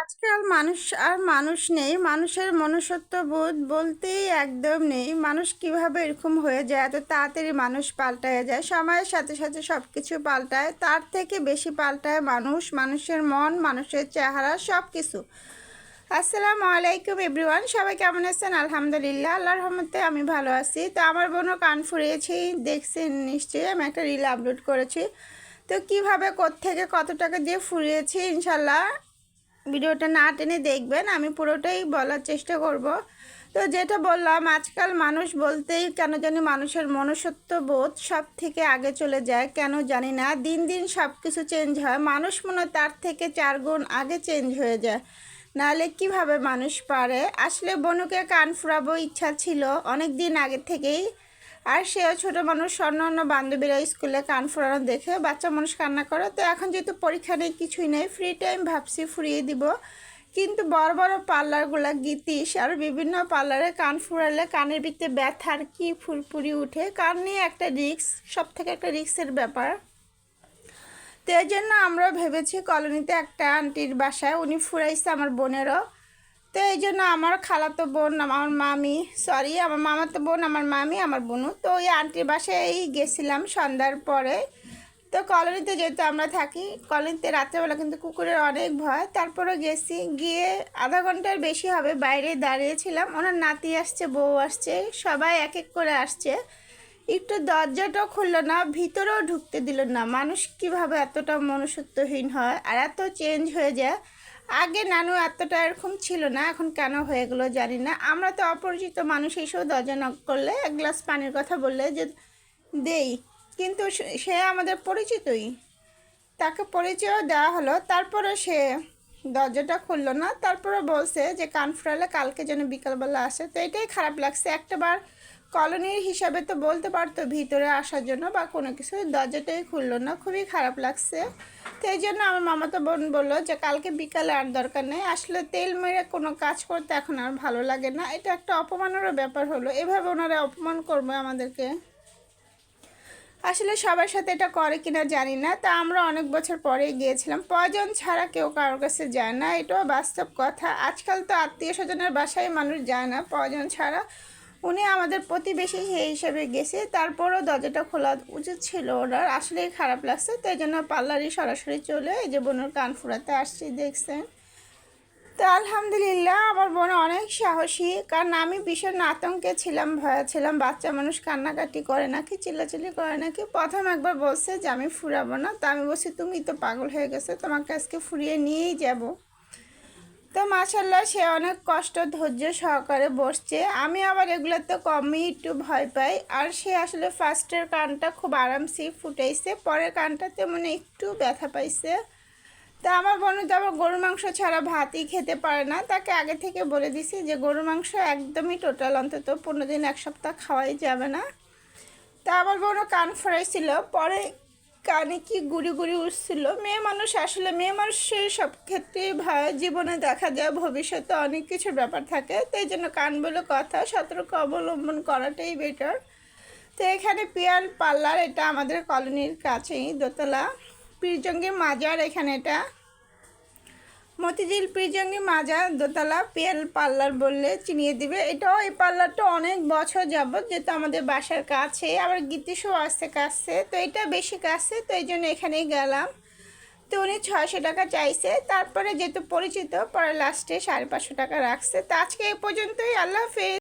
আজকাল মানুষ আর মানুষ নেই। মানুষের মনুষ্যত্ব বোধ বলতেই একদম নেই। মানুষ কীভাবে এরকম হয়ে যায়? এত তাড়াতাড়ি মানুষ পাল্টায় যায়। সময়ের সাথে সাথে সব কিছু পাল্টায়। তার থেকে বেশি পাল্টায় মানুষ। মানুষের মন, মানুষের চেহারা সব কিছু আসসালামু আলাইকুম এভরিওয়ান। সবাই কেমন আছেন? আলহামদুলিল্লাহ, আল্লাহর রহমতে আমি ভালো আছি। তো আমার বোনও কান ফুরিয়েছি। দেখছেন নিশ্চয়ই আমি একটা রিল আপলোড করেছি। তো কীভাবে থেকে কত টাকা দিয়ে ফুরিয়েছি? ইনশাল্লাহ ভিডিওটা না টেনে দেখবেন, আমি পুরোটাই বলার চেষ্টা করব। তো যেটা বললাম, আজকাল মানুষ বলতেই কেন জানি মানুষের মনুষ্যত্ব বোধ সব থেকে আগে চলে যায়, কেন জানি না। দিন দিন সব কিছু চেঞ্জ হয়, মানুষ মনে তার থেকে চার গুণ আগে চেঞ্জ হয়ে যায়। নাহলে কীভাবে মানুষ পারে? আসলে বনুকে কান ফুরাবো ইচ্ছা ছিল অনেক দিন আগে থেকেই আর সেও ছোটো মানুষ অন্য অন্য বান্ধবীরা স্কুলে কান ফুরানো দেখে বাচ্চা মানুষ কান্না করে। তো এখন যেহেতু পরীক্ষা নেই, কিছুই নেই ফ্রি টাইম ভাবছি ফুরিয়ে দিব। কিন্তু বড় বড় পার্লারগুলা গীতিস আর বিভিন্ন পার্লারে কান ফুরালে কানের ভিতরে ব্যথার কি ফুরফুরি উঠে, কান নিয়ে একটা রিক্স সব থেকে একটা রিক্সের ব্যাপার। তো এই জন্য আমরা ভেবেছি কলোনিতে একটা আন্টির বাসায়, উনি ফুরাইছে আমার বোনেরও। তো এই জন্য আমার খালাতো বোন, আমার মামি সরি আমার মামাতো বোন, আমার মামি, আমার বোনু, তো ওই আন্টির বাসায় গেছিলাম সন্ধ্যার পরে। তো কলোনিতে যেহেতু আমরা থাকি, কলোনিতে রাত্রেবেলা কিন্তু কুকুরের অনেক ভয়। তারপরে গেছি, গিয়ে আধা ঘণ্টার বেশি হবে, বাইরে দাঁড়িয়েছিলাম। ওনার নাতি আসছে, বউ আসছে, সবাই এক এক করে আসছে। একটু দরজাটাও খুললো না, ভিতরেও ঢুকতে দিল না। মানুষ কীভাবে এতটা মনুষ্যত্বহীন হয়, আর এত চেঞ্জ হয়ে যায়। আগে নানু এতটা এরকম ছিল না, এখন কেন হয়ে গেলো জানি না। আমরা তো অপরিচিত মানুষ এসেও দরজা নক করলে, এক গ্লাস পানির কথা বললে যে, দেই। কিন্তু সে আমাদের পরিচিতই। তাকে পরিচয় দেওয়া হলো তারপরে সে দরজাটা খুললো না তারপরে বলছে যে, কান ফুরালে কালকে যেন বিকালবেলা আসে। তো এটাই খারাপ লাগছে। একটাবার কলোনির হিসাবে তো বলতে পারতো ভিতরে আসার জন্য বা কোনো কিছু, দরজাটাই খুললো না, খুবই খারাপ লাগছে। তো এই জন্য আমার মামাতো বোন বলল যে, কালকে বিকালে আর দরকার নেই। আসলে তেল মেরে কোনো কাজ করতে এখন আর ভালো লাগে না। এটা একটা অপমানেরও ব্যাপার হলো। এভাবে ওনারা অপমান করবে আমাদেরকে। আসলে সবার সাথে এটা করে কিনা জানি না। তা আমরা অনেক বছর পরে গিয়েছিলাম। প্রয়োজন ছাড়া কেউ কারোর কাছে যায় না। এটাও বাস্তব কথা। আজকাল তো আত্মীয় স্বজনের বাসায় মানুষ যায় না। প্রয়োজন ছাড়া উনি আমাদের প্রতিবেশী সেই হিসেবে গেছে, তারপরও দরজাটা খোলা উচিত ছিল ওনার। আসলেই খারাপ লাগছে তো এই জন্য পার্লারই সরাসরি চলে এই যে বোনের কান ফুরাতে আসছি, দেখছেন? তো আলহামদুলিল্লাহ, আমার বোন অনেক সাহসী, কারণ আমি ভীষণ আতঙ্কে ছিলাম, ভয়ে ছিলাম, বাচ্চা মানুষ কান্নাকাটি করে নাকি, চিল্লাচিল্লি করে নাকি। প্রথম একবার বলছে যে আমি ফুরাবো না, তো আমি বলছি, তুমি তো পাগল হয়ে গেছে, তোমাকে আজকে ফুরিয়ে নিয়েই যাব। তো মাসাল্লাহ সে অনেক কষ্ট ধৈর্য সহকারে বসছে। আমি আবার এগুলো তো কমই একটু ভয় পাই। আর সে আসলে ফার্স্টের কানটা খুব আরামসে ফুটাইছে, পরের কানটা তেমন একটু ব্যথা পাইছে। তা আমার বোন তো আবার গরু মাংস ছাড়া ভাতই খেতে পারে না। তাকে আগে থেকে বলে দিছি যে গরু মাংস একদমই টোটাল অন্তত পনেরো দিন, এক সপ্তাহ খাওয়াই যাবে না। তা আমার বোনও কান ফরাইছিল, পরে কানে কি গুড়ি গুড়ি উঠছিল? মেয়ে মানুষ আসলে, মেয়ে মানুষের সব ক্ষেত্রে জীবনে দেখা যায় ভবিষ্যতে অনেক কিছুর ব্যাপার থাকে। তাই জন্য কান বলে কথা, সতর্ক অবলম্বন করাটাই বেটার তো এখানে পিয়ার পার্লার, এটা আমাদের কলোনির কাছেই দোতলা। পীরজঙ্গের মাজার এখানে এটা। মতিঝিল প্রিজঙ্গি মাজা দোতলা পিয়াল পার্লার বললে চিনিয়ে দিবে। এটাও এই পার্লারটা অনেক বছর যাবৎ যেহেতু আমাদের বাসার কাছে, আবার গীতিশও আসছে কাছে, তো এটা বেশি কাছে, তো এই জন্য এখানেই গেলাম। তো উনি ছয়শো টাকা চাইছে, তারপরে যেহেতু পরিচিত, পরে লাস্টে সাড়ে পাঁচশো টাকা রাখছে। তো আজকে এই পর্যন্তই, আল্লাহ হাফেজ।